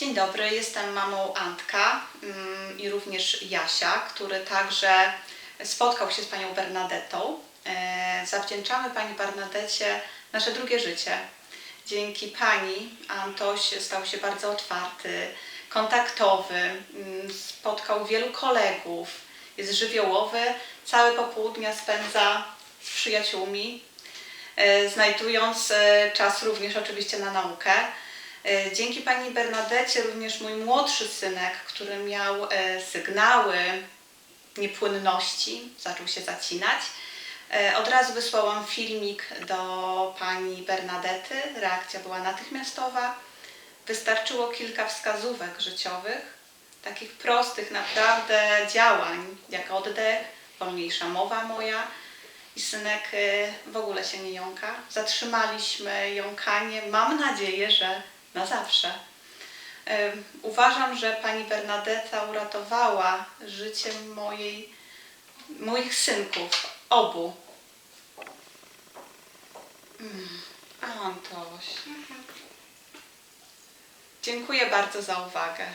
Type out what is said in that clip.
Dzień dobry, jestem mamą Antka mm, i również Jasia, który także spotkał się z panią Bernadetą. E, Zawdzięczamy pani Bernadecie nasze drugie życie. Dzięki pani Antoś stał się bardzo otwarty, kontaktowy, mm, spotkał wielu kolegów, jest żywiołowy, całe popołudnia spędza z przyjaciółmi, e, znajdując e, czas również oczywiście na naukę. E, Dzięki pani Bernadecie również mój młodszy synek, który miał e, sygnały niepłynności, zaczął się zacinać. E, Od razu wysłałam filmik do pani Bernadety. Reakcja była natychmiastowa. Wystarczyło kilka wskazówek życiowych, takich prostych naprawdę działań, jak oddech, wolniejsza mowa moja. I synek w ogóle się nie jąka. Zatrzymaliśmy jąkanie, mam nadzieję, że na zawsze. Uważam, że pani Bernadetta uratowała życie mojej, moich synków, obu. Mm, Antoś. Dziękuję bardzo za uwagę.